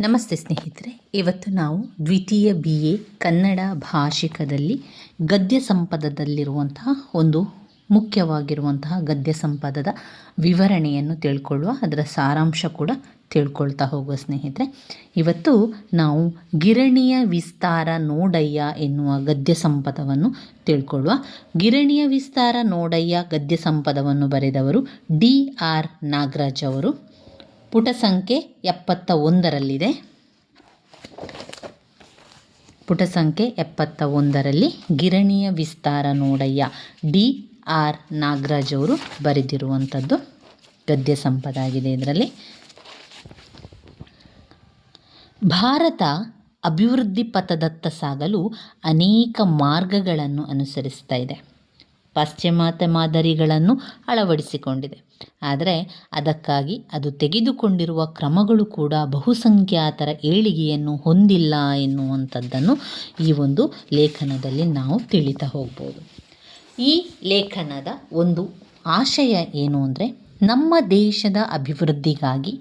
ನಮಸ್ತೆ ಸ್ನೇಹಿತರೆ, ಇವತ್ತು ನಾವು ದ್ವಿತೀಯ ಬಿ ಎ ಕನ್ನಡ ಭಾಷಿಕದಲ್ಲಿ ಗದ್ಯ ಸಂಪದದಲ್ಲಿರುವಂತಹ ಒಂದು ಮುಖ್ಯವಾಗಿರುವಂತಹ ಗದ್ಯ ಸಂಪದದ ವಿವರಣೆಯನ್ನು ತಿಳ್ಕೊಳ್ಳುವ, ಅದರ ಸಾರಾಂಶ ಕೂಡ ತಿಳ್ಕೊಳ್ತಾ ಹೋಗುವ ಸ್ನೇಹಿತರೆ. ಇವತ್ತು ನಾವು ಗಿರಣಿಯ ವಿಸ್ತಾರ ನೋಡಯ್ಯ ಎನ್ನುವ ಗದ್ಯ ಸಂಪದವನ್ನು ತಿಳ್ಕೊಳ್ಳುವ. ಗಿರಣಿಯ ವಿಸ್ತಾರ ನೋಡಯ್ಯ ಗದ್ಯ ಸಂಪದವನ್ನು ಬರೆದವರು ಡಿ ಆರ್ ನಾಗರಾಜ್ ಅವರು. ಪುಟ ಸಂಖ್ಯೆ ಎಪ್ಪತ್ತ ಒಂದರಲ್ಲಿದೆ ಪುಟ ಸಂಖ್ಯೆ ಎಪ್ಪತ್ತ ಒಂದರಲ್ಲಿ ಗಿರಣಿಯ ವಿಸ್ತಾರ ನೋಡಯ್ಯ ಡಿ ಆರ್ ನಾಗರಾಜ್ ಅವರು ಬರೆದಿರುವಂಥದ್ದು. ಗದ್ಯ ಸಂಪದ ಆಗಿದೆ ಇದರಲ್ಲಿ. ಭಾರತ ಅಭಿವೃದ್ಧಿ ಪಥದತ್ತ ಸಾಗಲು ಅನೇಕ ಮಾರ್ಗಗಳನ್ನು ಅನುಸರಿಸ್ತಾ ಇದೆ. ಪಾಶ್ಚಿಮಾತ್ಯ ಮಾದರಿಗಳನ್ನು ಅಳವಡಿಸಿಕೊಂಡಿದೆ. ಆದರೆ ಅದಕ್ಕಾಗಿ ಅದು ತೆಗೆದುಕೊಂಡಿರುವ ಕ್ರಮಗಳು ಕೂಡ ಬಹುಸಂಖ್ಯಾತರ ಏಳಿಗೆಯನ್ನು ಹೊಂದಿಲ್ಲ ಎನ್ನುವಂಥದ್ದನ್ನು ಈ ಒಂದು ಲೇಖನದಲ್ಲಿ ನಾವು ತಿಳಿತಾ ಹೋಗ್ಬೋದು. ಈ ಲೇಖನದ ಒಂದು ಆಶಯ ಏನು ಅಂದರೆ ನಮ್ಮ ದೇಶದ ಅಭಿವೃದ್ಧಿಗಾಗಿ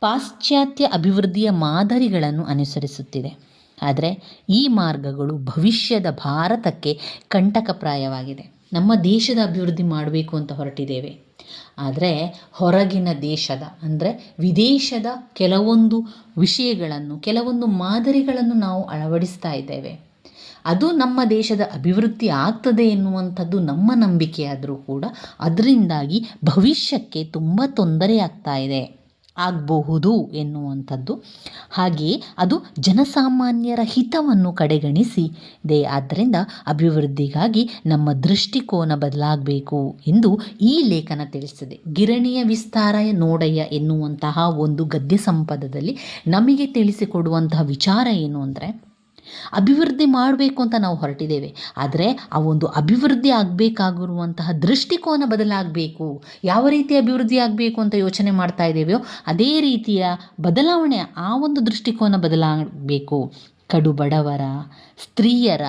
ಪಾಶ್ಚಾತ್ಯ ಅಭಿವೃದ್ಧಿಯ ಮಾದರಿಗಳನ್ನು ಅನುಸರಿಸುತ್ತಿದೆ. ಆದರೆ ಈ ಮಾರ್ಗಗಳು ಭವಿಷ್ಯದ ಭಾರತಕ್ಕೆ ಕಂಟಕಪ್ರಾಯವಾಗಿದೆ. ನಮ್ಮ ದೇಶದ ಅಭಿವೃದ್ಧಿ ಮಾಡಬೇಕು ಅಂತ ಹೊರಟಿದ್ದೇವೆ. ಆದರೆ ಹೊರಗಿನ ದೇಶದ, ಅಂದರೆ ವಿದೇಶದ ಕೆಲವೊಂದು ವಿಷಯಗಳನ್ನು, ಕೆಲವೊಂದು ಮಾದರಿಗಳನ್ನು ನಾವು ಅಳವಡಿಸ್ತಾ ಇದ್ದೇವೆ. ಅದು ನಮ್ಮ ದೇಶದ ಅಭಿವೃದ್ಧಿ ಆಗ್ತದೆ ಎನ್ನುವಂಥದ್ದು ನಮ್ಮ ನಂಬಿಕೆಯಾದರೂ ಕೂಡ ಅದರಿಂದಾಗಿ ಭವಿಷ್ಯಕ್ಕೆ ತುಂಬ ತೊಂದರೆ ಇದೆ. ಆಗಬಹುದು ಎನ್ನುವಂಥದ್ದು. ಹಾಗೆಯೇ ಅದು ಜನಸಾಮಾನ್ಯರ ಹಿತವನ್ನು ಕಡೆಗಣಿಸಿದೆ ಆದ್ದರಿಂದ ಅಭಿವೃದ್ಧಿಗಾಗಿ ನಮ್ಮ ದೃಷ್ಟಿಕೋನ ಬದಲಾಗಬೇಕು ಎಂದು ಈ ಲೇಖನ ತಿಳಿಸಿದೆ ಗಿರಣಿಯ ವಿಸ್ತಾರ ನೋಡಯ್ಯ ಎನ್ನುವಂತಹ ಒಂದು ಗದ್ಯ ಸಂಪದದಲ್ಲಿ ನಮಗೆ ತಿಳಿಸಿಕೊಡುವಂತಹ ವಿಚಾರ ಏನು ಅಂದರೆ ಅಭಿವೃದ್ಧಿ ಮಾಡಬೇಕು ಅಂತ ನಾವು ಹೊರಟಿದ್ದೇವೆ. ಆದರೆ ಆ ಒಂದು ಅಭಿವೃದ್ಧಿ ಆಗಬೇಕಾಗಿರುವಂತಹ ದೃಷ್ಟಿಕೋನ ಬದಲಾಗಬೇಕು. ಯಾವ ರೀತಿ ಅಭಿವೃದ್ಧಿ ಆಗಬೇಕು ಅಂತ ಯೋಚನೆ ಮಾಡ್ತಾ ಇದ್ದೇವೆಯೋ, ಅದೇ ರೀತಿಯ ಬದಲಾವಣೆ ಆ ಒಂದು ದೃಷ್ಟಿಕೋನ ಬದಲಾಗಬೇಕು. ಕಡು ಬಡವರ ಸ್ತ್ರೀಯರ,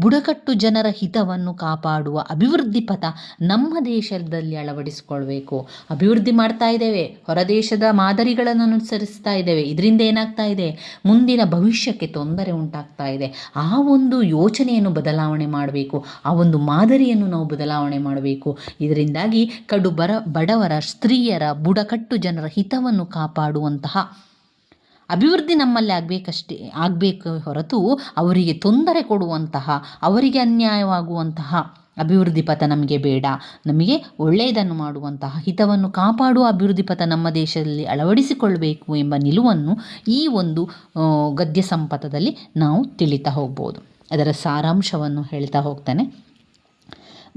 ಬುಡಕಟ್ಟು ಜನರ ಹಿತವನ್ನು ಕಾಪಾಡುವ ಅಭಿವೃದ್ಧಿ ಪಥ ನಮ್ಮ ದೇಶದಲ್ಲಿ ಅಳವಡಿಸಿಕೊಳ್ಬೇಕು. ಅಭಿವೃದ್ಧಿ ಮಾಡ್ತಾ ಇದ್ದೇವೆ ಹೊರದೇಶದ ಮಾದರಿಗಳನ್ನು ಅನುಸರಿಸ್ತಾ ಇದ್ದೇವೆ, ಇದರಿಂದ ಏನಾಗ್ತಾ ಇದೆ? ಮುಂದಿನ ಭವಿಷ್ಯಕ್ಕೆ ತೊಂದರೆ ಉಂಟಾಗ್ತಾ ಇದೆ. ಆ ಒಂದು ಯೋಚನೆಯನ್ನು ಬದಲಾವಣೆ ಮಾಡಬೇಕು, ಆ ಒಂದು ಮಾದರಿಯನ್ನು ನಾವು ಬದಲಾವಣೆ ಮಾಡಬೇಕು. ಇದರಿಂದಾಗಿ ಕಡು ಬರ ಬಡವರ, ಸ್ತ್ರೀಯರ, ಬುಡಕಟ್ಟು ಜನರ ಹಿತವನ್ನು ಕಾಪಾಡುವಂತಹ ಅಭಿವೃದ್ಧಿ ನಮ್ಮಲ್ಲಿ ಆಗಬೇಕಷ್ಟೇ, ಆಗಬೇಕು ಹೊರತು ಅವರಿಗೆ ತೊಂದರೆ ಕೊಡುವಂತಹ, ಅವರಿಗೆ ಅನ್ಯಾಯವಾಗುವಂತಹ ಅಭಿವೃದ್ಧಿ ಪಥ ನಮಗೆ ಬೇಡ. ನಮಗೆ ಒಳ್ಳೆಯದನ್ನು ಮಾಡುವಂತಹ, ಹಿತವನ್ನು ಕಾಪಾಡುವ ಅಭಿವೃದ್ಧಿ ಪಥ ನಮ್ಮ ದೇಶದಲ್ಲಿ ಅಳವಡಿಸಿಕೊಳ್ಳಬೇಕು ಎಂಬ ನಿಲುವನ್ನು ಈ ಒಂದು ಗದ್ಯ ಸಂಪಥದಲ್ಲಿ ನಾವು ತಿಳಿತಾ ಹೋಗ್ಬೋದು. ಅದರ ಸಾರಾಂಶವನ್ನು ಹೇಳ್ತಾ ಹೋಗ್ತಾನೆ.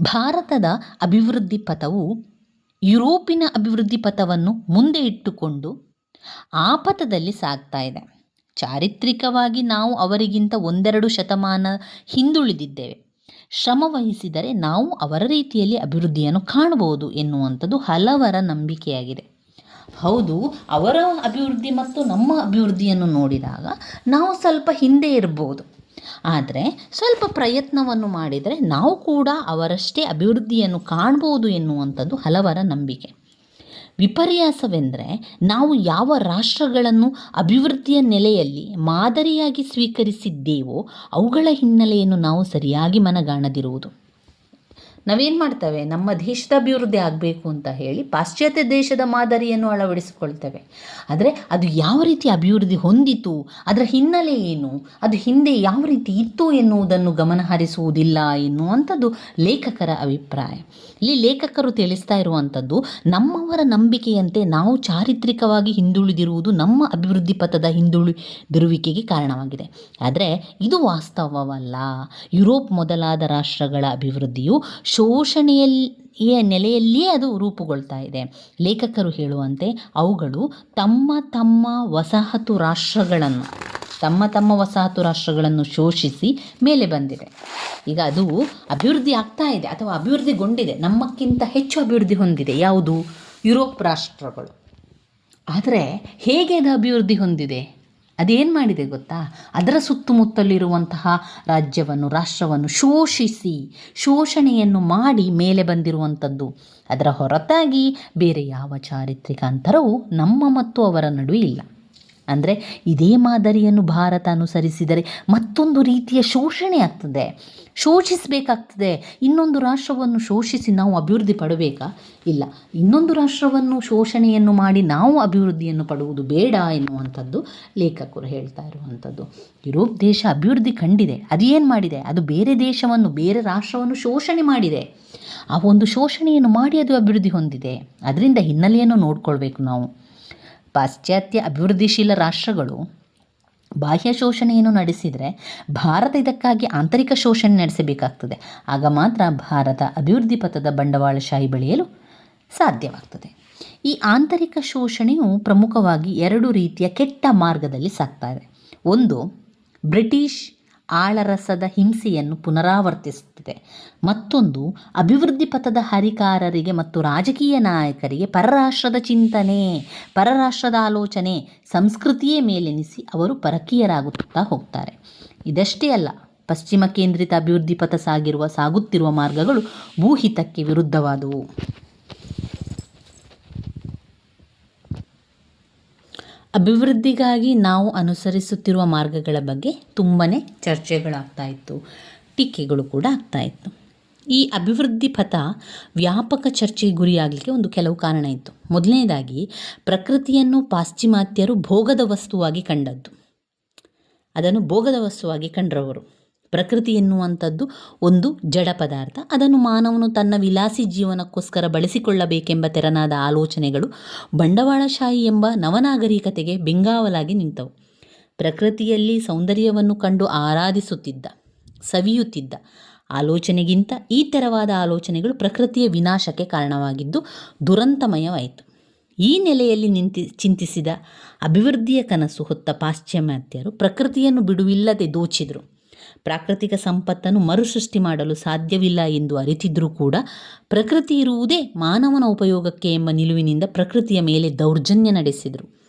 ಭಾರತದ ಅಭಿವೃದ್ಧಿ ಪಥವು ಯುರೋಪಿನ ಅಭಿವೃದ್ಧಿ ಪಥವನ್ನು ಮುಂದೆ ಇಟ್ಟುಕೊಂಡು ಆಪಥದಲ್ಲಿ ಸಾಗ್ತಾ ಇದೆ. ಚಾರಿತ್ರಿಕವಾಗಿ ನಾವು ಅವರಿಗಿಂತ ಒಂದೆರಡು ಶತಮಾನ ಹಿಂದುಳಿದಿದ್ದೇವೆ. ಶ್ರಮವಹಿಸಿದರೆ ನಾವು ಅವರ ರೀತಿಯಲ್ಲಿ ಅಭಿವೃದ್ಧಿಯನ್ನು ಕಾಣಬಹುದು ಎನ್ನುವಂಥದ್ದು ಹಲವರ ನಂಬಿಕೆಯಾಗಿದೆ. ಹೌದು, ಅವರ ಅಭಿವೃದ್ಧಿ ಮತ್ತು ನಮ್ಮ ಅಭಿವೃದ್ಧಿಯನ್ನು ನೋಡಿದಾಗ ನಾವು ಸ್ವಲ್ಪ ಹಿಂದೆ ಇರ್ಬೋದು ಆದರೆ ಸ್ವಲ್ಪ ಪ್ರಯತ್ನವನ್ನು ಮಾಡಿದರೆ ನಾವು ಕೂಡ ಅವರಷ್ಟೇ ಅಭಿವೃದ್ಧಿಯನ್ನು ಕಾಣ್ಬೋದು ಎನ್ನುವಂಥದ್ದು ಹಲವರ ನಂಬಿಕೆ. ವಿಪರ್ಯಾಸವೆಂದರೆ ನಾವು ಯಾವ ರಾಷ್ಟ್ರಗಳನ್ನು ಅಭಿವೃದ್ಧಿಯ ನೆಲೆಯಲ್ಲಿ ಮಾದರಿಯಾಗಿ ಸ್ವೀಕರಿಸಿದ್ದೇವೋ ಅವುಗಳ ಹಿನ್ನೆಲೆಯನ್ನು ನಾವು ಸರಿಯಾಗಿ ಮನಗಾಣದಿರುವುದು. ನಾವೇನು ಮಾಡ್ತೇವೆ? ನಮ್ಮ ದೇಶದ ಅಭಿವೃದ್ಧಿ ಆಗಬೇಕು ಅಂತ ಹೇಳಿ ಪಾಶ್ಚಾತ್ಯ ದೇಶದ ಮಾದರಿಯನ್ನು ಅಳವಡಿಸಿಕೊಳ್ತೇವೆ. ಆದರೆ ಅದು ಯಾವ ರೀತಿ ಅಭಿವೃದ್ಧಿ ಹೊಂದಿತು? ಅದರ ಹಿನ್ನೆಲೆ ಏನು? ಅದು ಹಿಂದೆ ಯಾವ ರೀತಿ ಇತ್ತು ಎನ್ನುವುದನ್ನು ಗಮನಹರಿಸುವುದಿಲ್ಲ ಎನ್ನುವಂಥದ್ದು ಲೇಖಕರ ಅಭಿಪ್ರಾಯ. ಇಲ್ಲಿ ಲೇಖಕರು ತಿಳಿಸ್ತಾ ಇರುವಂಥದ್ದು, ನಮ್ಮವರ ನಂಬಿಕೆಯಂತೆ ನಾವು ಚಾರಿತ್ರಿಕವಾಗಿ ಹಿಂದುಳಿದಿರುವುದು ನಮ್ಮ ಅಭಿವೃದ್ಧಿ ಪಥದ ಹಿಂದುಳಿದಿರುವಿಕೆಗೆ ಕಾರಣವಾಗಿದೆ. ಆದರೆ ಇದು ವಾಸ್ತವವಲ್ಲ. ಯುರೋಪ್ ಮೊದಲಾದ ರಾಷ್ಟ್ರಗಳ ಅಭಿವೃದ್ಧಿಯು ಶೋಷಣೆಯ ನೆಲೆಯಲ್ಲಿಯೇ ಅದು ರೂಪುಗೊಳ್ತಾ ಇದೆ. ಲೇಖಕರು ಹೇಳುವಂತೆ ಅವುಗಳು ತಮ್ಮ ತಮ್ಮ ವಸಾಹತು ರಾಷ್ಟ್ರಗಳನ್ನು, ತಮ್ಮ ತಮ್ಮ ವಸಾಹತು ರಾಷ್ಟ್ರಗಳನ್ನು ಶೋಷಿಸಿ ಮೇಲೆ ಬಂದಿದೆ. ಈಗ ಅದು ಅಭಿವೃದ್ಧಿ ಆಗ್ತಾ ಇದೆ ಅಥವಾ ಅಭಿವೃದ್ಧಿಗೊಂಡಿದೆ. ನಮ್ಮಕ್ಕಿಂತ ಹೆಚ್ಚು ಅಭಿವೃದ್ಧಿ ಹೊಂದಿದೆ ಯಾವುದು? ಯುರೋಪ್ ರಾಷ್ಟ್ರಗಳು. ಆದರೆ ಹೇಗೆ ಅದು ಅಭಿವೃದ್ಧಿ ಹೊಂದಿದೆ? ಅದೇನು ಮಾಡಿದೆ ಗೊತ್ತಾ? ಅದರ ಸುತ್ತಮುತ್ತಲಿರುವಂತಹ ರಾಜ್ಯವನ್ನು, ರಾಷ್ಟ್ರವನ್ನು ಶೋಷಿಸಿ, ಶೋಷಣೆಯನ್ನು ಮಾಡಿ ಮೇಲೆ ಬಂದಿರುವಂಥದ್ದು. ಅದರ ಹೊರತಾಗಿ ಬೇರೆ ಯಾವ ಚಾರಿತ್ರಿಕ ಅಂತರವೂ ನಮ್ಮ ಮತ್ತು ಅವರ ನಡುವೆ ಇಲ್ಲ. ಅಂದರೆ ಇದೇ ಮಾದರಿಯನ್ನು ಭಾರತ ಅನುಸರಿಸಿದರೆ ಮತ್ತೊಂದು ರೀತಿಯ ಶೋಷಣೆ ಆಗ್ತದೆ, ಶೋಷಿಸಬೇಕಾಗ್ತದೆ. ಇನ್ನೊಂದು ರಾಷ್ಟ್ರವನ್ನು ಶೋಷಿಸಿ ನಾವು ಅಭಿವೃದ್ಧಿ ಪಡಬೇಕಾ? ಇಲ್ಲ. ಇನ್ನೊಂದು ರಾಷ್ಟ್ರವನ್ನು ಶೋಷಣೆಯನ್ನು ಮಾಡಿ ನಾವು ಅಭಿವೃದ್ಧಿಯನ್ನು ಪಡುವುದು ಬೇಡ ಎನ್ನುವಂಥದ್ದು ಲೇಖಕರು ಹೇಳ್ತಾ ಇರುವಂಥದ್ದು. ಯುರೋಪ್ ದೇಶ ಅಭಿವೃದ್ಧಿ ಕಂಡಿದೆ. ಅದು ಏನು ಮಾಡಿದೆ? ಅದು ಬೇರೆ ದೇಶವನ್ನು, ಬೇರೆ ರಾಷ್ಟ್ರವನ್ನು ಶೋಷಣೆ ಮಾಡಿದೆ. ಆ ಒಂದು ಶೋಷಣೆಯನ್ನು ಮಾಡಿ ಅದು ಅಭಿವೃದ್ಧಿ ಹೊಂದಿದೆ. ಅದರಿಂದ ಹಿನ್ನೆಲೆಯನ್ನು ನೋಡ್ಕೊಳ್ಬೇಕು ನಾವು. ಪಾಶ್ಚಾತ್ಯ ಅಭಿವೃದ್ಧಿಶೀಲ ರಾಷ್ಟ್ರಗಳು ಬಾಹ್ಯ ಶೋಷಣೆಯನ್ನು ನಡೆಸಿದರೆ ಭಾರತ ಇದಕ್ಕಾಗಿ ಆಂತರಿಕ ಶೋಷಣೆ ನಡೆಸಬೇಕಾಗ್ತದೆ. ಆಗ ಮಾತ್ರ ಭಾರತ ಅಭಿವೃದ್ಧಿ ಪಥದ ಬಂಡವಾಳಶಾಹಿ ಬೆಳೆಯಲು ಸಾಧ್ಯವಾಗ್ತದೆ. ಈ ಆಂತರಿಕ ಶೋಷಣೆಯು ಪ್ರಮುಖವಾಗಿ ಎರಡು ರೀತಿಯ ಕೆಟ್ಟ ಮಾರ್ಗದಲ್ಲಿ ಸಾಗ್ತಾ ಇದೆ. ಒಂದು, ಬ್ರಿಟಿಷ್ ಆಳರಸದ ಹಿಂಸೆಯನ್ನು ಪುನರಾವರ್ತಿಸುತ್ತಿದೆ. ಮತ್ತೊಂದು, ಅಭಿವೃದ್ಧಿ ಪಥದ ಹರಿಕಾರರಿಗೆ ಮತ್ತು ರಾಜಕೀಯ ನಾಯಕರಿಗೆ ಪರರಾಷ್ಟ್ರದ ಚಿಂತನೆ, ಪರರಾಷ್ಟ್ರದ ಆಲೋಚನೆ, ಸಂಸ್ಕೃತಿಯೇ ಮೇಲೆನಿಸಿ ಅವರು ಪರಕೀಯರಾಗುತ್ತಾ ಹೋಗ್ತಾರೆ. ಇದಷ್ಟೇ ಅಲ್ಲ, ಪಶ್ಚಿಮ ಕೇಂದ್ರಿತ ಅಭಿವೃದ್ಧಿ ಪಥ ಸಾಗಿರುವ ಸಾಗುತ್ತಿರುವ ಮಾರ್ಗಗಳು ಭೂಹಿತಕ್ಕೆ ವಿರುದ್ಧವಾದವು. ಅಭಿವೃದ್ಧಿಗಾಗಿ ನಾವು ಅನುಸರಿಸುತ್ತಿರುವ ಮಾರ್ಗಗಳ ಬಗ್ಗೆ ತುಂಬಾ ಚರ್ಚೆಗಳಾಗ್ತಾ ಇತ್ತು, ಟೀಕೆಗಳು ಕೂಡ ಆಗ್ತಾ ಇತ್ತು. ಈ ಅಭಿವೃದ್ಧಿ ಪಥ ವ್ಯಾಪಕ ಚರ್ಚೆಗೆ ಗುರಿಯಾಗಲಿಕ್ಕೆ ಒಂದು ಕೆಲವು ಕಾರಣ ಇತ್ತು. ಮೊದಲನೇದಾಗಿ, ಪ್ರಕೃತಿಯನ್ನು ಪಾಶ್ಚಿಮಾತ್ಯರು ಭೋಗದ ವಸ್ತುವಾಗಿ ಕಂಡದ್ದು. ಅದನ್ನು ಭೋಗದ ವಸ್ತುವಾಗಿ ಕಂಡ್ರವರು. ಪ್ರಕೃತಿ ಎನ್ನುವಂಥದ್ದು ಒಂದು ಜಡ ಪದಾರ್ಥ. ಅದನ್ನು ಮಾನವನು ತನ್ನ ವಿಲಾಸಿ ಜೀವನಕ್ಕೋಸ್ಕರ ಬಳಸಿಕೊಳ್ಳಬೇಕೆಂಬ ತೆರನಾದ ಆಲೋಚನೆಗಳು ಬಂಡವಾಳಶಾಹಿ ಎಂಬ ನವನಾಗರಿಕತೆಗೆ ಬೆಂಗಾವಲಾಗಿ ನಿಂತವು. ಪ್ರಕೃತಿಯಲ್ಲಿ ಸೌಂದರ್ಯವನ್ನು ಕಂಡು ಆರಾಧಿಸುತ್ತಿದ್ದ, ಸವಿಯುತ್ತಿದ್ದ ಆಲೋಚನೆಗಿಂತ ಈ ತೆರವಾದ ಆಲೋಚನೆಗಳು ಪ್ರಕೃತಿಯ ವಿನಾಶಕ್ಕೆ ಕಾರಣವಾಗಿದ್ದು ದುರಂತಮಯವಾಯಿತು. ಈ ನೆಲೆಯಲ್ಲಿ ನಿಂತಿ ಚಿಂತಿಸಿದ ಅಭಿವೃದ್ಧಿಯ ಕನಸು ಹೊತ್ತ ಪಾಶ್ಚಿಮಾತ್ಯರು ಪ್ರಕೃತಿಯನ್ನು ಬಿಡುವಿಲ್ಲದೆ ದೋಚಿದರು. ಪ್ರಾಕೃತಿಕ ಸಂಪತ್ತನ್ನು ಮರುಸೃಷ್ಟಿ ಮಾಡಲು ಸಾಧ್ಯವಿಲ್ಲ ಎಂದು ಅರಿತಿದ್ದರೂ ಕೂಡ ಪ್ರಕೃತಿ ಇರುವುದೇ ಮಾನವನ ಉಪಯೋಗಕ್ಕೆ ಎಂಬ ನಿಲುವಿನಿಂದ ಪ್ರಕೃತಿಯ ಮೇಲೆ ದೌರ್ಜನ್ಯ ನಡೆಸಿದರು.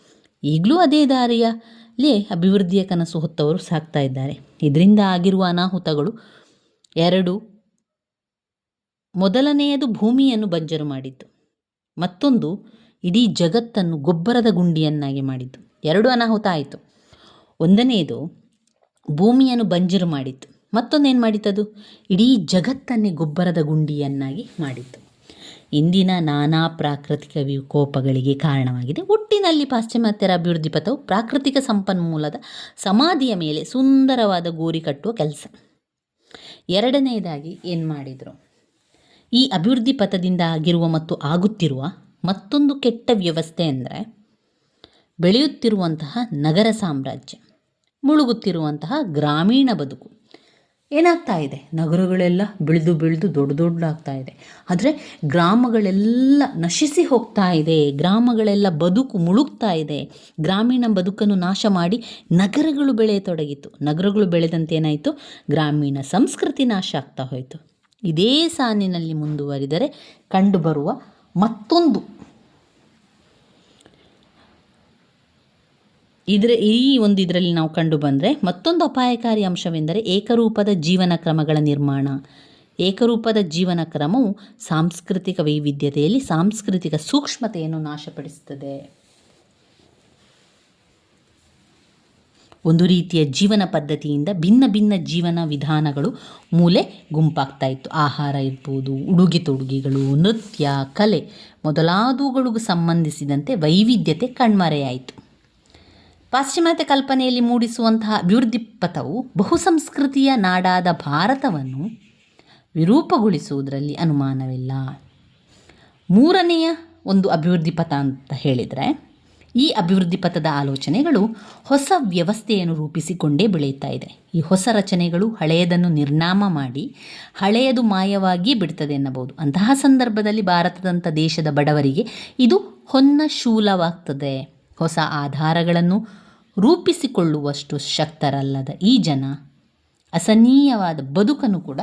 ಈಗಲೂ ಅದೇ ದಾರಿಯಲ್ಲೇ ಅಭಿವೃದ್ಧಿಯ ಕನಸು ಹೊತ್ತವರು ಸಾಕ್ತಾ ಇದ್ದಾರೆ. ಇದರಿಂದ ಆಗಿರುವ ಅನಾಹುತಗಳು ಎರಡು. ಮೊದಲನೆಯದು ಭೂಮಿಯನ್ನು ಬಂಜರು ಮಾಡಿದ್ದು. ಮತ್ತೊಂದು ಇಡೀ ಜಗತ್ತನ್ನು ಗೊಬ್ಬರದ ಗುಂಡಿಯನ್ನಾಗಿ ಮಾಡಿದ್ದು. ಎರಡು ಅನಾಹುತ ಆಯಿತು. ಒಂದನೆಯದು ಭೂಮಿಯನ್ನು ಬಂಜರು ಮಾಡಿತ್ತು. ಮತ್ತೊಂದೇನು ಮಾಡಿತ್ತದು? ಇಡೀ ಜಗತ್ತನ್ನೇ ಗೊಬ್ಬರದ ಗುಂಡಿಯನ್ನಾಗಿ ಮಾಡಿತ್ತು. ಇಂದಿನ ನಾನಾ ಪ್ರಾಕೃತಿಕ ವಿಕೋಪಗಳಿಗೆ ಕಾರಣವಾಗಿದೆ. ಒಟ್ಟಿನಲ್ಲಿ ಪಾಶ್ಚಿಮಾತ್ಯರ ಅಭಿವೃದ್ಧಿ ಪಥವು ಪ್ರಾಕೃತಿಕ ಸಂಪನ್ಮೂಲದ ಸಮಾಧಿಯ ಮೇಲೆ ಸುಂದರವಾದ ಗೋರಿ ಕಟ್ಟುವ ಕೆಲಸ. ಎರಡನೆಯದಾಗಿ ಏನು ಮಾಡಿದರು? ಈ ಅಭಿವೃದ್ಧಿ ಪಥದಿಂದ ಆಗಿರುವ ಮತ್ತು ಆಗುತ್ತಿರುವ ಮತ್ತೊಂದು ಕೆಟ್ಟ ವ್ಯವಸ್ಥೆ ಅಂದರೆ, ಬೆಳೆಯುತ್ತಿರುವಂತಹ ನಗರ ಸಾಮ್ರಾಜ್ಯ. ಮುಳುಗುತ್ತಿರುವಂತಹ ಗ್ರಾಮೀಣ ಬದುಕು. ಏನಾಗ್ತಾ ಇದೆ? ನಗರಗಳೆಲ್ಲ ಬೆಳೆದು ಬೆಳೆದು ದೊಡ್ಡ ದೊಡ್ಡದಾಗ್ತಾ ಇದೆ. ಆದರೆ ಗ್ರಾಮಗಳೆಲ್ಲ ನಶಿಸಿ ಹೋಗ್ತಾ ಇದೆ. ಗ್ರಾಮಗಳೆಲ್ಲ ಬದುಕು ಮುಳುಗ್ತಾ ಇದೆ. ಗ್ರಾಮೀಣ ಬದುಕನ್ನು ನಾಶ ಮಾಡಿ ನಗರಗಳು ಬೆಳೆಯತೊಡಗಿತು ನಗರಗಳು ಬೆಳೆದಂತೆ ಏನಾಯಿತು? ಗ್ರಾಮೀಣ ಸಂಸ್ಕೃತಿ ನಾಶ ಆಗ್ತಾ ಹೋಯಿತು. ಇದೇ ಸಾಲಿನಲ್ಲಿ ಮುಂದುವರಿದರೆ ಕಂಡುಬರುವ ಮತ್ತೊಂದು ಇದರ ಈ ಒಂದು ಇದರಲ್ಲಿ ನಾವು ಕಂಡು ಬಂದರೆ ಮತ್ತೊಂದು ಅಪಾಯಕಾರಿ ಅಂಶವೆಂದರೆ ಏಕರೂಪದ ಜೀವನ ಕ್ರಮಗಳ ನಿರ್ಮಾಣ. ಏಕರೂಪದ ಜೀವನ ಕ್ರಮವು ಸಾಂಸ್ಕೃತಿಕ ವೈವಿಧ್ಯತೆಯಲ್ಲಿ ಸಾಂಸ್ಕೃತಿಕ ಸೂಕ್ಷ್ಮತೆಯನ್ನು ನಾಶಪಡಿಸುತ್ತದೆ. ಒಂದು ರೀತಿಯ ಜೀವನ ಪದ್ಧತಿಯಿಂದ ಭಿನ್ನ ಭಿನ್ನ ಜೀವನ ವಿಧಾನಗಳು ಮೂಲೆ ಗುಂಪಾಗ್ತಾ ಇತ್ತು. ಆಹಾರ ಇರ್ಬೋದು, ಉಡುಗೆ ತೊಡುಗೆಗಳು, ನೃತ್ಯ, ಕಲೆ ಮೊದಲಾದವುಗಳಿಗೂ ಸಂಬಂಧಿಸಿದಂತೆ ವೈವಿಧ್ಯತೆ ಕಣ್ಮರೆಯಾಯಿತು. ಪಾಶ್ಚಿಮಾತ್ಯ ಕಲ್ಪನೆಯಲ್ಲಿ ಮೂಡಿಸುವಂತಹ ಅಭಿವೃದ್ಧಿ ಪಥವು ಬಹುಸಂಸ್ಕೃತಿಯ ನಾಡಾದ ಭಾರತವನ್ನು ವಿರೂಪಗೊಳಿಸುವುದರಲ್ಲಿ ಅನುಮಾನವಿಲ್ಲ. ಮೂರನೆಯ ಒಂದು ಅಭಿವೃದ್ಧಿ ಪಥ ಅಂತ ಹೇಳಿದರೆ, ಈ ಅಭಿವೃದ್ಧಿ ಪಥದ ಆಲೋಚನೆಗಳು ಹೊಸ ವ್ಯವಸ್ಥೆಯನ್ನು ರೂಪಿಸಿಕೊಂಡೇ ಬೆಳೆಯುತ್ತಾ ಇದೆ. ಈ ಹೊಸ ರಚನೆಗಳು ಹಳೆಯದನ್ನು ನಿರ್ನಾಮ ಮಾಡಿ, ಹಳೆಯದು ಮಾಯವಾಗಿ ಬಿಡ್ತದೆ ಎನ್ನಬಹುದು. ಅಂತಹ ಸಂದರ್ಭದಲ್ಲಿ ಭಾರತದಂಥ ದೇಶದ ಬಡವರಿಗೆ ಇದು ಹೊನ್ನ ಶೂಲವಾಗ್ತದೆ ಹೊಸ ಆಧಾರಗಳನ್ನು ರೂಪಿಸಿಕೊಳ್ಳುವಷ್ಟು ಶಕ್ತರಲ್ಲದ ಈ ಜನ ಅಸನೀಯವಾದ ಬದುಕನ್ನು ಕೂಡ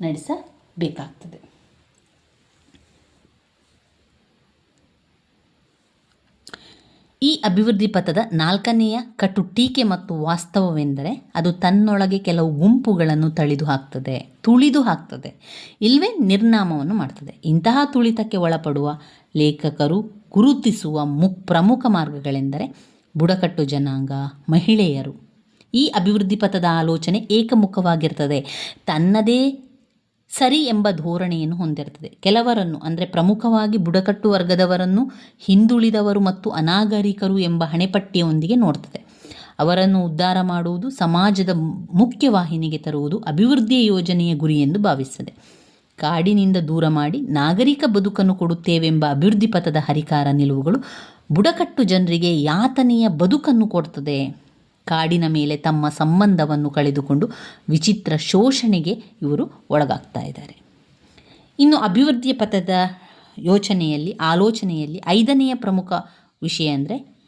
ನಡೆಸಬೇಕಾಗ್ತದೆ. ಈ ಅಭಿವೃದ್ಧಿ ಪಥದ ನಾಲ್ಕನೆಯ ಕಟು ಟೀಕೆ ಮತ್ತು ವಾಸ್ತವವೆಂದರೆ ಅದು ತನ್ನೊಳಗೆ ಕೆಲವು ಗುಂಪುಗಳನ್ನು ತಳಿದು ಹಾಕ್ತದೆ, ತುಳಿದು ಹಾಕ್ತದೆ ಇಲ್ಲವೇ ನಿರ್ನಾಮವನ್ನು ಮಾಡ್ತದೆ. ಇಂತಹ ತುಳಿತಕ್ಕೆ ಒಳಪಡುವ ಲೇಖಕರು ಗುರುತಿಸುವ ಮುಕ್ ಪ್ರಮುಖ ಮಾರ್ಗಗಳೆಂದರೆ ಬುಡಕಟ್ಟು ಜನಾಂಗ, ಮಹಿಳೆಯರು. ಈ ಅಭಿವೃದ್ಧಿ ಪಥದ ಆಲೋಚನೆ ಏಕಮುಖವಾಗಿರ್ತದೆ. ತನ್ನದೇ ಸರಿ ಎಂಬ ಧೋರಣೆಯನ್ನು ಹೊಂದಿರ್ತದೆ. ಕೆಲವರನ್ನು, ಅಂದರೆ ಪ್ರಮುಖವಾಗಿ ಬುಡಕಟ್ಟು ವರ್ಗದವರನ್ನು, ಹಿಂದುಳಿದವರು ಮತ್ತು ಅನಾಗರಿಕರು ಎಂಬ ಹಣೆಪಟ್ಟಿಯೊಂದಿಗೆ ನೋಡ್ತದೆ. ಅವರನ್ನು ಉದ್ಧಾರ ಮಾಡುವುದು ಸಮಾಜದ ಮುಖ್ಯವಾಹಿನಿಗೆ ತರುವುದು ಅಭಿವೃದ್ಧಿಯ ಯೋಜನೆಯ ಗುರಿ ಎಂದು ಭಾವಿಸುತ್ತದೆ ಕಾಡಿನಿಂದ ದೂರ ಮಾಡಿ ನಾಗರಿಕ ಬದುಕನ್ನು ಕೊಡುತ್ತೇವೆಂಬ ಅಭಿವೃದ್ಧಿ ಪಥದ ಹರಿಕಾರ ನಿಲುವುಗಳು ಬುಡಕಟ್ಟು ಜನರಿಗೆ ಯಾತನೆಯ ಬದುಕನ್ನು ಕೊಡ್ತದೆ. ಕಾಡಿನ ಮೇಲೆ ತಮ್ಮ ಸಂಬಂಧವನ್ನು ಕಳೆದುಕೊಂಡು ವಿಚಿತ್ರ ಶೋಷಣೆಗೆ ಇವರು ಒಳಗಾಗ್ತಾ ಇದ್ದಾರೆ. ಇನ್ನು ಅಭಿವೃದ್ಧಿಯ ಪಥದ ಯೋಚನೆಯಲ್ಲಿ, ಆಲೋಚನೆಯಲ್ಲಿ ಐದನೆಯ ಪ್ರಮುಖ ವಿಷಯ ಅಂದರೆ,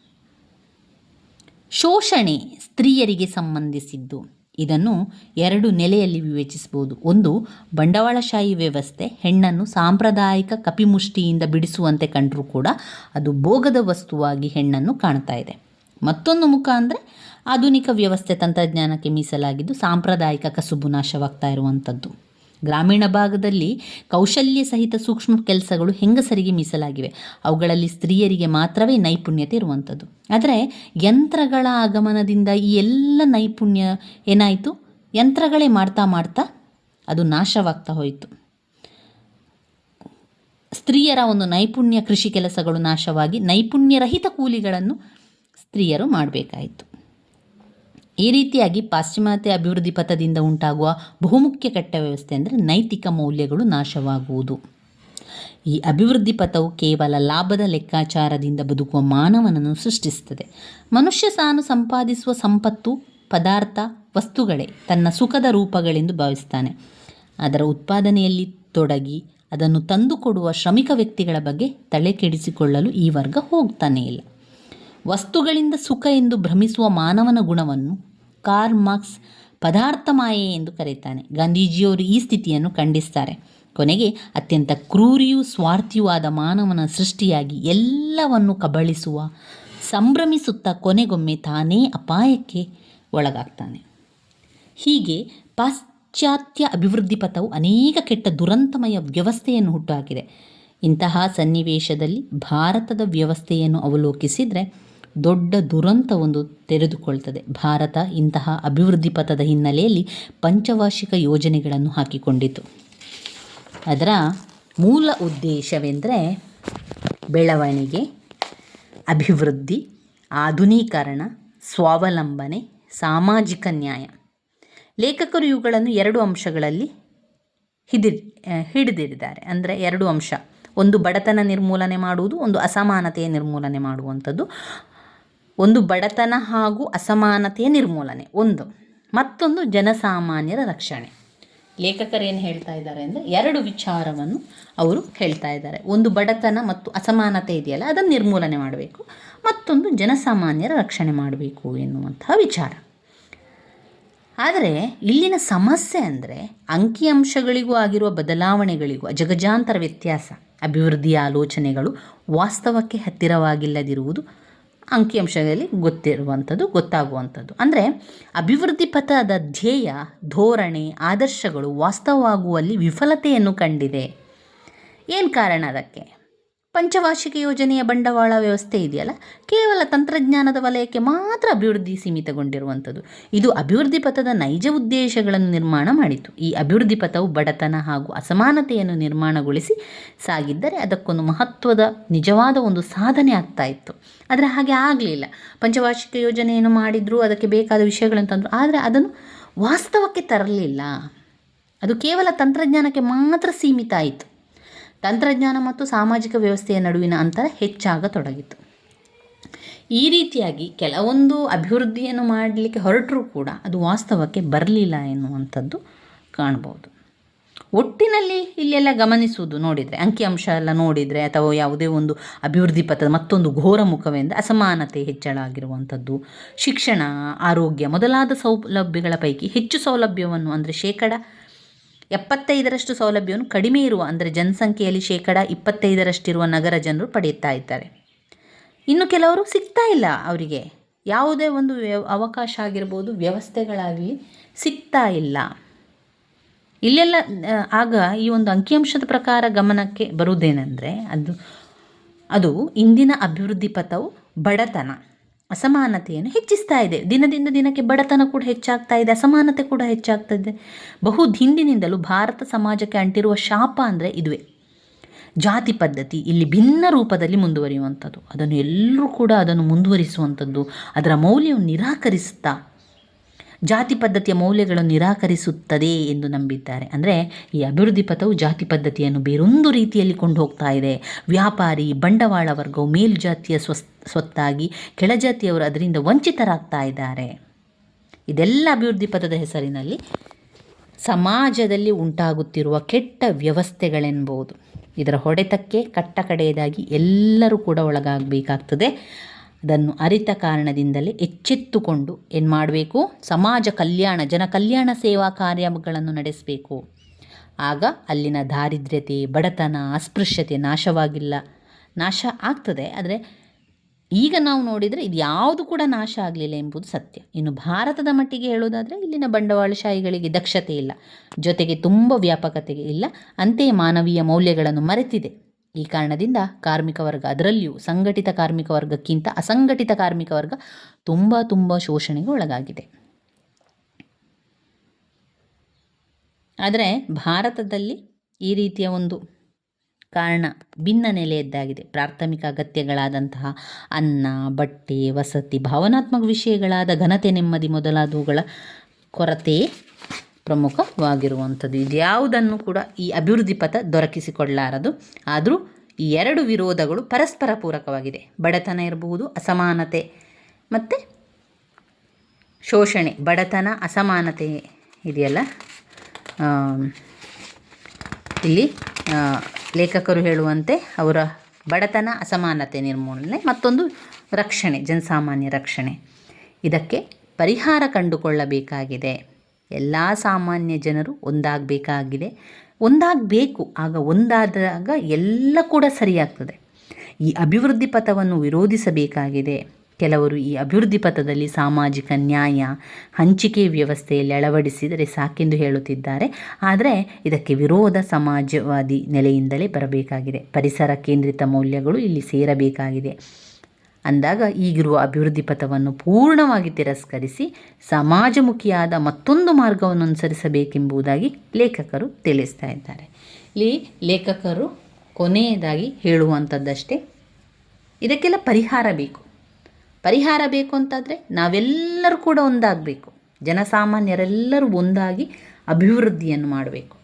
ಶೋಷಣೆ ಸ್ತ್ರೀಯರಿಗೆ ಸಂಬಂಧಿಸಿದ್ದು. ಇದನ್ನು ಎರಡು ನೆಲೆಯಲ್ಲಿ ವಿವೇಚಿಸಬಹುದು. ಒಂದು, ಬಂಡವಾಳಶಾಹಿ ವ್ಯವಸ್ಥೆ, ಹೆಣ್ಣನ್ನು ಸಾಂಪ್ರದಾಯಿಕ ಕಪಿಮುಷ್ಟಿಯಿಂದ ಬಿಡಿಸುವಂತೆ ಕಂಡರೂ ಕೂಡ ಅದು ಭೋಗದ ವಸ್ತುವಾಗಿ ಹೆಣ್ಣನ್ನು ಕಾಣ್ತಾ ಇದೆ. ಮತ್ತೊಂದು ಮುಖ ಅಂದರೆ ಆಧುನಿಕ ವ್ಯವಸ್ಥೆ ತಂತ್ರಜ್ಞಾನಕ್ಕೆ ಮೀಸಲಾಗಿದ್ದು ಸಾಂಪ್ರದಾಯಿಕ ಕಸುಬು ನಾಶವಾಗ್ತಾ ಇರುವಂಥದ್ದು. ಗ್ರಾಮೀಣ ಭಾಗದಲ್ಲಿ ಕೌಶಲ್ಯ ಸಹಿತ ಸೂಕ್ಷ್ಮ ಕೆಲಸಗಳು ಹೆಂಗಸರಿಗೆ ಮೀಸಲಾಗಿವೆ. ಅವುಗಳಲ್ಲಿ ಸ್ತ್ರೀಯರಿಗೆ ಮಾತ್ರವೇ ನೈಪುಣ್ಯತೆ ಇರುವಂಥದ್ದು. ಆದರೆ ಯಂತ್ರಗಳ ಆಗಮನದಿಂದ ಈ ಎಲ್ಲ ನೈಪುಣ್ಯ ಏನಾಯಿತು? ಯಂತ್ರಗಳೇ ಮಾಡ್ತಾ ಮಾಡ್ತಾ ಅದು ನಾಶವಾಗ್ತಾ ಹೋಯಿತು. ಸ್ತ್ರೀಯರ ಒಂದು ನೈಪುಣ್ಯ ಕೃಷಿ ಕೆಲಸಗಳು ನಾಶವಾಗಿ ನೈಪುಣ್ಯರಹಿತ ಕೂಲಿಗಳನ್ನು ಸ್ತ್ರೀಯರು ಮಾಡಬೇಕಾಯಿತು. ಈ ರೀತಿಯಾಗಿ ಪಾಶ್ಚಿಮಾತ್ಯ ಅಭಿವೃದ್ಧಿ ಪಥದಿಂದ ಉಂಟಾಗುವ ಬಹುಮುಖ್ಯ ಕಟ್ಟ ವ್ಯವಸ್ಥೆ ಅಂದರೆ ನೈತಿಕ ಮೌಲ್ಯಗಳು ನಾಶವಾಗುವುದು. ಈ ಅಭಿವೃದ್ಧಿ ಪಥವು ಕೇವಲ ಲಾಭದ ಲೆಕ್ಕಾಚಾರದಿಂದ ಬದುಕುವ ಮಾನವನನ್ನು ಸೃಷ್ಟಿಸುತ್ತದೆ. ಮನುಷ್ಯ ತಾನು ಸಂಪಾದಿಸುವ ಸಂಪತ್ತು, ಪದಾರ್ಥ, ವಸ್ತುಗಳೇ ತನ್ನ ಸುಖದ ರೂಪಗಳೆಂದು ಭಾವಿಸ್ತಾನೆ ಅದರ ಉತ್ಪಾದನೆಯಲ್ಲಿ ತೊಡಗಿ ಅದನ್ನು ತಂದುಕೊಡುವ ಶ್ರಮಿಕ ವ್ಯಕ್ತಿಗಳ ಬಗ್ಗೆ ತಲೆ ಕೆಡಿಸಿಕೊಳ್ಳಲು ಈ ವರ್ಗ ಹೋಗ್ತಾನೇ ಇಲ್ಲ. ವಸ್ತುಗಳಿಂದ ಸುಖ ಎಂದು ಭ್ರಮಿಸುವ ಮಾನವನ ಗುಣವನ್ನು ಕಾರ್ಲ್ ಮಾರ್ಕ್ಸ್ ಪದಾರ್ಥ ಮಾಯೆ ಎಂದು ಕರೆಯುತ್ತಾನೆ ಗಾಂಧೀಜಿಯವರು ಈ ಸ್ಥಿತಿಯನ್ನು ಖಂಡಿಸ್ತಾರೆ. ಕೊನೆಗೆ ಅತ್ಯಂತ ಕ್ರೂರಿಯೂ ಸ್ವಾರ್ಥಿಯೂ ಆದ ಮಾನವನ ಸೃಷ್ಟಿಯಾಗಿ ಎಲ್ಲವನ್ನು ಕಬಳಿಸುವ, ಸಂಭ್ರಮಿಸುತ್ತಾ ಕೊನೆಗೊಮ್ಮೆ ತಾನೇ ಅಪಾಯಕ್ಕೆ ಒಳಗಾಗ್ತಾನೆ. ಹೀಗೆ ಪಾಶ್ಚಾತ್ಯ ಅಭಿವೃದ್ಧಿ ಪಥವು ಅನೇಕ ಕೆಟ್ಟ ದುರಂತಮಯ ವ್ಯವಸ್ಥೆಯನ್ನು ಹುಟ್ಟುಹಾಕಿದೆ ಇಂತಹ ಸನ್ನಿವೇಶದಲ್ಲಿ ಭಾರತದ ವ್ಯವಸ್ಥೆಯನ್ನು ಅವಲೋಕಿಸಿದರೆ ದೊಡ್ಡ ದುರಂತ ಒಂದು ತೆರೆದುಕೊಳ್ತದೆ. ಭಾರತ ಇಂತಹ ಅಭಿವೃದ್ಧಿ ಪಥದ ಹಿನ್ನೆಲೆಯಲ್ಲಿ ಪಂಚವಾರ್ಷಿಕ ಯೋಜನೆಗಳನ್ನು ಹಾಕಿಕೊಂಡಿತು. ಅದರ ಮೂಲ ಉದ್ದೇಶವೆಂದರೆ ಬೆಳವಣಿಗೆ, ಅಭಿವೃದ್ಧಿ, ಆಧುನೀಕರಣ, ಸ್ವಾವಲಂಬನೆ, ಸಾಮಾಜಿಕ ನ್ಯಾಯ. ಲೇಖಕರು ಇವುಗಳನ್ನು ಎರಡು ಅಂಶಗಳಲ್ಲಿ ಹಿಡಿ ಹಿಡಿದಿದ್ದಾರೆ ಅಂದರೆ ಎರಡು ಅಂಶ. ಒಂದು ಬಡತನ ನಿರ್ಮೂಲನೆ ಮಾಡುವುದು, ಒಂದು ಅಸಮಾನತೆಯ ನಿರ್ಮೂಲನೆ ಮಾಡುವಂಥದ್ದು. ಒಂದು ಬಡತನ ಹಾಗೂ ಅಸಮಾನತೆಯ ನಿರ್ಮೂಲನೆ, ಒಂದು. ಮತ್ತೊಂದು ಜನಸಾಮಾನ್ಯರ ರಕ್ಷಣೆ. ಲೇಖಕರು ಏನು ಹೇಳ್ತಾ ಇದ್ದಾರೆ ಅಂದರೆ ಎರಡು ವಿಚಾರವನ್ನು ಅವರು ಹೇಳ್ತಾ ಇದ್ದಾರೆ. ಒಂದು ಬಡತನ ಮತ್ತು ಅಸಮಾನತೆ ಇದೆಯಲ್ಲ, ಅದನ್ನು ನಿರ್ಮೂಲನೆ ಮಾಡಬೇಕು. ಮತ್ತೊಂದು ಜನಸಾಮಾನ್ಯರ ರಕ್ಷಣೆ ಮಾಡಬೇಕು ಎನ್ನುವಂತಹ ವಿಚಾರ. ಆದರೆ ಇಲ್ಲಿನ ಸಮಸ್ಯೆ ಅಂದರೆ ಅಂಕಿಅಂಶಗಳಿಗೂ ಆಗಿರುವ ಬದಲಾವಣೆಗಳಿಗೂ ಅಜಗಜಾಂತರ ವ್ಯತ್ಯಾಸ, ಅಭಿವೃದ್ಧಿಯ ಆಲೋಚನೆಗಳು ವಾಸ್ತವಕ್ಕೆ ಹತ್ತಿರವಾಗಿಲ್ಲದಿರುವುದು ಅಂಕಿಅಂಶಗಳಲ್ಲಿ ಗೊತ್ತಿರುವಂಥದ್ದು, ಗೊತ್ತಾಗುವಂಥದ್ದು. ಅಂದರೆ ಅಭಿವೃದ್ಧಿ ಪಥದ ಧ್ಯೇಯ, ಧೋರಣೆ, ಆದರ್ಶಗಳು ವಾಸ್ತವವಾಗುವಲ್ಲಿ ವಿಫಲತೆಯನ್ನು ಕಂಡಿದೆ. ಏನು ಕಾರಣ ಅದಕ್ಕೆ? ಪಂಚವಾರ್ಷಿಕ ಯೋಜನೆಯ ಬಂಡವಾಳ ವ್ಯವಸ್ಥೆ ಇದೆಯಲ್ಲ? ಕೇವಲ ತಂತ್ರಜ್ಞಾನದ ವಲಯಕ್ಕೆ ಮಾತ್ರ ಅಭಿವೃದ್ಧಿ ಸೀಮಿತಗೊಂಡಿರುವಂಥದ್ದು. ಇದು ಅಭಿವೃದ್ಧಿ ಪಥದ ನೈಜ ಉದ್ದೇಶಗಳನ್ನು ನಿರ್ಮಾಣ ಮಾಡಿತು. ಈ ಅಭಿವೃದ್ಧಿ ಪಥವು ಬಡತನ ಹಾಗೂ ಅಸಮಾನತೆಯನ್ನು ನಿರ್ಮಾಣಗೊಳಿಸಿ ಸಾಗಿದ್ದರೆ ಅದಕ್ಕೊಂದು ಮಹತ್ವದ, ನಿಜವಾದ ಒಂದು ಸಾಧನೆ ಆಗ್ತಾ ಇತ್ತು. ಆದರೆ ಹಾಗೆ ಆಗಲಿಲ್ಲ. ಪಂಚವಾರ್ಷಿಕ ಯೋಜನೆಯನ್ನು ಮಾಡಿದ್ರು, ಅದಕ್ಕೆ ಬೇಕಾದ ವಿಷಯಗಳನ್ನು ತಂದರು. ಆದರೆ ಅದನ್ನು ವಾಸ್ತವಕ್ಕೆ ತರಲಿಲ್ಲ. ಅದು ಕೇವಲ ತಂತ್ರಜ್ಞಾನಕ್ಕೆ ಮಾತ್ರ ಸೀಮಿತ ಆಯಿತು. ತಂತ್ರಜ್ಞಾನ ಮತ್ತು ಸಾಮಾಜಿಕ ವ್ಯವಸ್ಥೆಯ ನಡುವಿನ ಅಂತರ ಹೆಚ್ಚಾಗತೊಡಗಿತು. ಈ ರೀತಿಯಾಗಿ ಕೆಲವೊಂದು ಅಭಿವೃದ್ಧಿಯನ್ನು ಮಾಡಲಿಕ್ಕೆ ಹೊರಟರೂ ಕೂಡ ಅದು ವಾಸ್ತವಕ್ಕೆ ಬರಲಿಲ್ಲ ಎನ್ನುವಂಥದ್ದು ಕಾಣ್ಬೋದು ಒಟ್ಟಿನಲ್ಲಿ ಇಲ್ಲೆಲ್ಲ ಗಮನಿಸುವುದು ನೋಡಿದರೆ ಅಂಕಿಅಂಶ ಎಲ್ಲ ನೋಡಿದರೆ ಅಥವಾ ಯಾವುದೇ ಒಂದು ಅಭಿವೃದ್ಧಿ ಪಥದ ಮತ್ತೊಂದು ಘೋರ ಮುಖವೆಂದರೆ ಅಸಮಾನತೆ ಹೆಚ್ಚಳ ಆಗಿರುವಂಥದ್ದು ಶಿಕ್ಷಣ, ಆರೋಗ್ಯ ಮೊದಲಾದ ಸೌಲಭ್ಯಗಳ ಪೈಕಿ ಹೆಚ್ಚು ಸೌಲಭ್ಯವನ್ನು ಅಂದರೆ ಶೇಕಡ ಎಪ್ಪತ್ತೈದರಷ್ಟು ಸೌಲಭ್ಯವನ್ನು ಕಡಿಮೆ ಇರುವ, ಅಂದರೆ ಜನಸಂಖ್ಯೆಯಲ್ಲಿ ಶೇಕಡ ಇಪ್ಪತ್ತೈದರಷ್ಟಿರುವ ನಗರ ಜನರು ಪಡೆಯುತ್ತಾ ಇದ್ದಾರೆ. ಇನ್ನು ಕೆಲವರು ಸಿಗ್ತಾ ಇಲ್ಲ ಅವರಿಗೆ. ಯಾವುದೇ ಒಂದು ಅವಕಾಶ ಆಗಿರ್ಬೋದು, ವ್ಯವಸ್ಥೆಗಳಾಗಲಿ ಸಿಗ್ತಾ ಇಲ್ಲ. ಇಲ್ಲೆಲ್ಲ ಆಗ ಈ ಒಂದು ಅಂಕಿಅಂಶದ ಪ್ರಕಾರ ಗಮನಕ್ಕೆ ಬರುವುದೇನೆಂದರೆ, ಅದು ಅದು ಇಂದಿನ ಅಭಿವೃದ್ಧಿ ಪಥವು ಬಡತನ. ಅಸಮಾನತೆಯನ್ನು ಹೆಚ್ಚಿಸ್ತಾ ಇದೆ. ದಿನದಿಂದ ದಿನಕ್ಕೆ ಬಡತನ ಕೂಡ ಹೆಚ್ಚಾಗ್ತಾ ಇದೆ, ಅಸಮಾನತೆ ಕೂಡ ಹೆಚ್ಚಾಗ್ತಾ ಇದೆ. ಬಹು ಹಿಂದಿನಿಂದಲೂ ಭಾರತ ಸಮಾಜಕ್ಕೆ ಅಂಟಿರುವ ಶಾಪ ಅಂದರೆ ಇದುವೇ. ಜಾತಿ ಪದ್ಧತಿ, ಇಲ್ಲಿ ಭಿನ್ನ ರೂಪದಲ್ಲಿ ಮುಂದುವರಿಯುವಂಥದ್ದು. ಅದನ್ನು ಎಲ್ಲರೂ ಕೂಡ ಅದನ್ನು ಮುಂದುವರಿಸುವಂಥದ್ದು, ಅದರ ಮೌಲ್ಯವನ್ನು ನಿರಾಕರಿಸುತ್ತಾ ಜಾತಿ ಪದ್ಧತಿಯ ಮೌಲ್ಯಗಳನ್ನು ನಿರಾಕರಿಸುತ್ತದೆ ಎಂದು ನಂಬಿದ್ದಾರೆ. ಅಂದರೆ ಈ ಅಭಿವೃದ್ಧಿ ಪಥವು ಜಾತಿ ಪದ್ಧತಿಯನ್ನು ಬೇರೊಂದು ರೀತಿಯಲ್ಲಿ ಕೊಂಡು ಹೋಗ್ತಾ ಇದೆ. ವ್ಯಾಪಾರಿ, ಬಂಡವಾಳ ವರ್ಗವು ಮೇಲ್ಜಾತಿಯ ಸ್ವಸ್, ಸ್ವತ್ತಾಗಿ ಕೆಳಜಾತಿಯವರು ಅದರಿಂದ ವಂಚಿತರಾಗ್ತಾ ಇದ್ದಾರೆ. ಇದೆಲ್ಲ ಅಭಿವೃದ್ಧಿ ಪಥದ ಹೆಸರಿನಲ್ಲಿ ಸಮಾಜದಲ್ಲಿ ಉಂಟಾಗುತ್ತಿರುವ ಕೆಟ್ಟ ವ್ಯವಸ್ಥೆಗಳೆನ್ಬೋದು ಇದರ ಹೊಡೆತಕ್ಕೆ ಕಟ್ಟ ಕಡೆಯದಾಗಿ ಎಲ್ಲರೂ ಕೂಡ ಒಳಗಾಗಬೇಕಾಗ್ತದೆ. ಅದನ್ನು ಅರಿತ ಕಾರಣದಿಂದಲೇ ಎಚ್ಚೆತ್ತುಕೊಂಡು ಏನು ಮಾಡಬೇಕು? ಸಮಾಜ ಕಲ್ಯಾಣ, ಜನ ಕಲ್ಯಾಣ ಸೇವಾ ಕಾರ್ಯಗಳನ್ನು ನಡೆಸಬೇಕು. ಆಗ ಅಲ್ಲಿನ ದಾರಿದ್ರ್ಯತೆ, ಬಡತನ, ಅಸ್ಪೃಶ್ಯತೆ ನಾಶವಾಗಿಲ್ಲ. ನಾಶ ಆಗ್ತದೆ, ಆದರೆ ಈಗ ನಾವು ನೋಡಿದರೆ ಇದು ಯಾವುದು ಕೂಡ ನಾಶ ಆಗಲಿಲ್ಲ ಎಂಬುದು ಸತ್ಯ. ಇನ್ನು ಭಾರತದ ಮಟ್ಟಿಗೆ ಹೇಳೋದಾದರೆ ಇಲ್ಲಿನ ಬಂಡವಾಳಶಾಹಿಗಳಿಗೆ ದಕ್ಷತೆ ಇಲ್ಲ. ಜೊತೆಗೆ ತುಂಬ ವ್ಯಾಪಕತೆಗೆ ಇಲ್ಲ. ಅಂತೆಯೇ ಮಾನವೀಯ ಮೌಲ್ಯಗಳನ್ನು ಮರೆತಿದೆ. ಈ ಕಾರಣದಿಂದ ಕಾರ್ಮಿಕ ವರ್ಗ, ಅದರಲ್ಲಿಯೂ ಸಂಘಟಿತ ಕಾರ್ಮಿಕ ವರ್ಗಕ್ಕಿಂತ ಅಸಂಘಟಿತ ಕಾರ್ಮಿಕ ವರ್ಗ ತುಂಬ ತುಂಬ ಶೋಷಣೆಗೆ ಒಳಗಾಗಿದೆ. ಆದರೆ ಭಾರತದಲ್ಲಿ ಈ ರೀತಿಯ ಒಂದು ಕಾರಣ ಭಿನ್ನ ನೆಲೆಯದ್ದಾಗಿದೆ. ಪ್ರಾಥಮಿಕ ಅಗತ್ಯಗಳಾದಂತಹ ಅನ್ನ, ಬಟ್ಟೆ, ವಸತಿ, ಭಾವನಾತ್ಮಕ ವಿಷಯಗಳಾದ ಘನತೆ, ನೆಮ್ಮದಿ ಮೊದಲಾದವುಗಳ ಕೊರತೆ ಪ್ರಮುಖವಾಗಿರುವಂಥದ್ದು. ಇದ್ಯಾವುದನ್ನು ಕೂಡ ಈ ಅಭಿವೃದ್ಧಿ ಪಥ ದೊರಕಿಸಿಕೊಳ್ಳಾರದು ಆದರೂ ಈ ಎರಡು ವಿರೋಧಗಳು ಪರಸ್ಪರ ಪೂರಕವಾಗಿದೆ. ಬಡತನ ಇರಬಹುದು, ಅಸಮಾನತೆ. ಮತ್ತು ಶೋಷಣೆ, ಬಡತನ, ಅಸಮಾನತೆ ಇದೆಯಲ್ಲ? ಇಲ್ಲಿ ಲೇಖಕರು ಹೇಳುವಂತೆ ಅವರ ಬಡತನ, ಅಸಮಾನತೆ ನಿರ್ಮೂಲನೆ, ಮತ್ತೊಂದು ರಕ್ಷಣೆ, ಜನಸಾಮಾನ್ಯ ರಕ್ಷಣೆ. ಇದಕ್ಕೆ ಪರಿಹಾರ ಕಂಡುಕೊಳ್ಳಬೇಕಾಗಿದೆ. ಎಲ್ಲ ಸಾಮಾನ್ಯ ಜನರು ಒಂದಾಗಬೇಕಾಗಿದೆ. ಒಂದಾಗಬೇಕು, ಆಗ ಒಂದಾದಾಗ ಎಲ್ಲ ಕೂಡ ಸರಿಯಾಗ್ತದೆ. ಈ ಅಭಿವೃದ್ಧಿ ಪಥವನ್ನು ವಿರೋಧಿಸಬೇಕಾಗಿದೆ. ಕೆಲವರು ಈ ಅಭಿವೃದ್ಧಿ ಪಥದಲ್ಲಿ ಸಾಮಾಜಿಕ ನ್ಯಾಯ, ಹಂಚಿಕೆ ವ್ಯವಸ್ಥೆಯಲ್ಲಿ ಅಳವಡಿಸಿದರೆ ಸಾಕೆಂದು ಹೇಳುತ್ತಿದ್ದಾರೆ. ಆದರೆ ಇದಕ್ಕೆ ವಿರೋಧ ಸಮಾಜವಾದಿ ನೆಲೆಯಿಂದಲೇ ಬರಬೇಕಾಗಿದೆ. ಪರಿಸರ ಕೇಂದ್ರಿತ ಮೌಲ್ಯಗಳು ಇಲ್ಲಿ ಸೇರಬೇಕಾಗಿದೆ. ಅಂದಾಗ ಈಗಿರುವ ಅಭಿವೃದ್ಧಿ ಪಥವನ್ನು ಪೂರ್ಣವಾಗಿ ತಿರಸ್ಕರಿಸಿ ಸಮಾಜಮುಖಿಯಾದ ಮತ್ತೊಂದು ಮಾರ್ಗವನ್ನು ಅನುಸರಿಸಬೇಕೆಂಬುದಾಗಿ ಲೇಖಕರು ತಿಳಿಸ್ತಾ ಇದ್ದಾರೆ. ಇಲ್ಲಿ ಲೇಖಕರು ಕೊನೆಯದಾಗಿ ಹೇಳುವಂಥದ್ದಷ್ಟೇ, ಇದಕ್ಕೆಲ್ಲ ಪರಿಹಾರ ಬೇಕು. ಪರಿಹಾರ ಬೇಕು ಅಂತಾದರೆ ನಾವೆಲ್ಲರೂ ಕೂಡ ಒಂದಾಗಬೇಕು. ಜನಸಾಮಾನ್ಯರೆಲ್ಲರೂ ಒಂದಾಗಿ ಅಭಿವೃದ್ಧಿಯನ್ನು ಮಾಡಬೇಕು.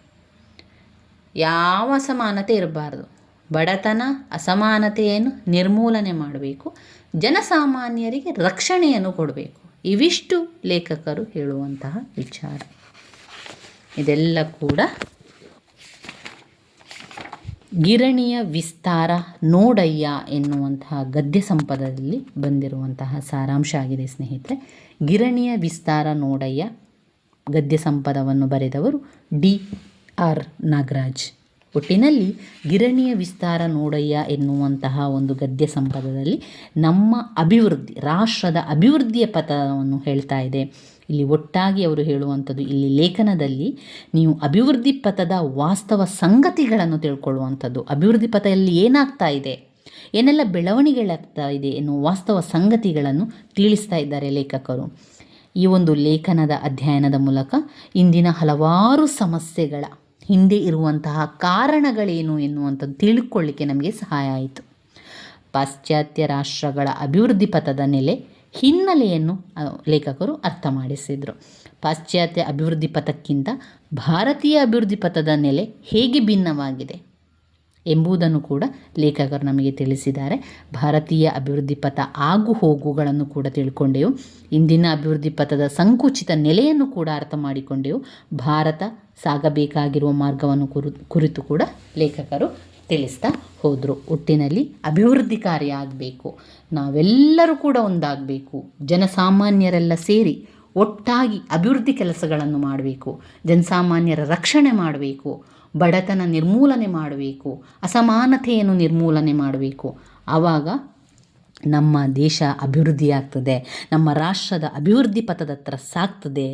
ಯಾವ ಸಮಾನತೆ ಇರಬಾರ್ದು. ಬಡತನ ಅಸಮಾನತೆಯನ್ನು ನಿರ್ಮೂಲನೆ ಮಾಡಬೇಕು, ಜನಸಾಮಾನ್ಯರಿಗೆ ರಕ್ಷಣೆಯನ್ನು ಕೊಡಬೇಕು. ಇವಿಷ್ಟು ಲೇಖಕರು ಹೇಳುವಂತಹ ವಿಚಾರ. ಇದೆಲ್ಲ ಕೂಡ ಗಿರಣಿಯ ವಿಸ್ತಾರ ನೋಡಯ್ಯ ಎನ್ನುವಂತಹ ಗದ್ಯ ಸಂಪದದಲ್ಲಿ ಬಂದಿರುವಂತಹ ಸಾರಾಂಶ ಆಗಿದೆ ಸ್ನೇಹಿತರೆ. ಗಿರಣಿಯ ವಿಸ್ತಾರ ನೋಡಯ್ಯ ಗದ್ಯ ಸಂಪದವನ್ನು ಬರೆದವರು ಡಿ ಆರ್ ನಾಗರಾಜ್. ಒಟ್ಟಿನಲ್ಲಿ ಗಿರಣಿಯ ವಿಸ್ತಾರ ನೋಡಯ್ಯ ಎನ್ನುವಂತಹ ಒಂದು ಗದ್ಯ ಸಂಪದದಲ್ಲಿ ನಮ್ಮ ಅಭಿವೃದ್ಧಿ, ರಾಷ್ಟ್ರದ ಅಭಿವೃದ್ಧಿಯ ಪಥವನ್ನು ಹೇಳ್ತಾ ಇದೆ. ಇಲ್ಲಿ ಒಟ್ಟಾಗಿ ಅವರು ಹೇಳುವಂಥದ್ದು, ಇಲ್ಲಿ ಲೇಖನದಲ್ಲಿ ನೀವು ಅಭಿವೃದ್ಧಿ ಪಥದ ವಾಸ್ತವ ಸಂಗತಿಗಳನ್ನು ತಿಳ್ಕೊಳ್ಳುವಂಥದ್ದು. ಅಭಿವೃದ್ಧಿ ಪಥದಲ್ಲಿ ಏನಾಗ್ತಾ ಇದೆ? ಏನೆಲ್ಲ ಬೆಳವಣಿಗೆಗಳಾಗ್ತಾ ಇದೆ ಎನ್ನುವ ವಾಸ್ತವ ಸಂಗತಿಗಳನ್ನು ತಿಳಿಸ್ತಾ ಇದ್ದಾರೆ ಲೇಖಕರು. ಈ ಒಂದು ಲೇಖನದ ಅಧ್ಯಯನದ ಮೂಲಕ ಇಂದಿನ ಹಲವಾರು ಸಮಸ್ಯೆಗಳ ಹಿಂದೆ ಇರುವಂತಹ ಕಾರಣಗಳೇನು ಎನ್ನುವಂಥದ್ದು ತಿಳ್ಕೊಳ್ಳಿಕ್ಕೆ ನಮಗೆ ಸಹಾಯ ಆಯಿತು. ಪಾಶ್ಚಾತ್ಯ ರಾಷ್ಟ್ರಗಳ ಅಭಿವೃದ್ಧಿ ಪಥದ ನೆಲೆ ಹಿನ್ನೆಲೆಯನ್ನು ಲೇಖಕರು ಅರ್ಥ ಮಾಡಿಸಿದರು. ಪಾಶ್ಚಾತ್ಯ ಅಭಿವೃದ್ಧಿ ಪಥಕ್ಕಿಂತ ಭಾರತೀಯ ಅಭಿವೃದ್ಧಿ ಪಥದ ನೆಲೆ ಹೇಗೆ ಭಿನ್ನವಾಗಿದೆ? ಎಂಬುದನ್ನು ಕೂಡ ಲೇಖಕರು ನಮಗೆ ತಿಳಿಸಿದ್ದಾರೆ. ಭಾರತೀಯ ಅಭಿವೃದ್ಧಿ ಪಥ ಆಗು ಹೋಗುಗಳನ್ನು ಕೂಡ ತಿಳ್ಕೊಂಡೆವು. ಇಂದಿನ ಅಭಿವೃದ್ಧಿ ಪಥದ ಸಂಕುಚಿತ ನೆಲೆಯನ್ನು ಕೂಡ ಅರ್ಥ ಮಾಡಿಕೊಂಡೆವು. ಭಾರತ ಸಾಗಬೇಕಾಗಿರುವ ಮಾರ್ಗವನ್ನು ಕುರು, ಕುರಿತು ಕೂಡ ಲೇಖಕರು ತಿಳಿಸ್ತಾ ಹೋದರು. ಒಟ್ಟಿನಲ್ಲಿ ಅಭಿವೃದ್ಧಿ ಕಾರ್ಯ ಆಗಬೇಕು. ನಾವೆಲ್ಲರೂ ಕೂಡ ಒಂದಾಗಬೇಕು. ಜನಸಾಮಾನ್ಯರೆಲ್ಲ ಸೇರಿ ಒಟ್ಟಾಗಿ ಅಭಿವೃದ್ಧಿ ಕೆಲಸಗಳನ್ನು ಮಾಡಬೇಕು. ಜನಸಾಮಾನ್ಯರ ರಕ್ಷಣೆ ಮಾಡಬೇಕು. ಬಡತನ ನಿರ್ಮೂಲನೆ ಮಾಡಬೇಕು ಅಸಮಾನತೆಯನ್ನು ನಿರ್ಮೂಲನೆ ಮಾಡಬೇಕು ಆವಾಗ ನಮ್ಮ ದೇಶ ಅಭಿವೃದ್ಧಿ ಆಗ್ತದೆ ನಮ್ಮ ರಾಷ್ಟ್ರದ ಅಭಿವೃದ್ಧಿ ಪಥದತ್ರ ಸಾಗ್ತದೆ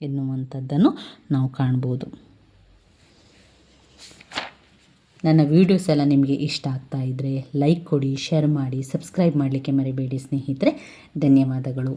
ಎನ್ನುವಂಥದ್ದನ್ನು ನಾವು ಕಾಣ್ಬೋದು. ನನ್ನ ವೀಡಿಯೋಸ್ ಎಲ್ಲ ನಿಮಗೆ ಇಷ್ಟ ಆಗ್ತಾ ಇದ್ದರೆ ಲೈಕ್ ಕೊಡಿ ಶೇರ್ ಮಾಡಿ ಸಬ್ಸ್ಕ್ರೈಬ್ ಮಾಡಲಿಕ್ಕೆ ಮರಿಬೇಡಿ ಸ್ನೇಹಿತರೆ. ಧನ್ಯವಾದಗಳು.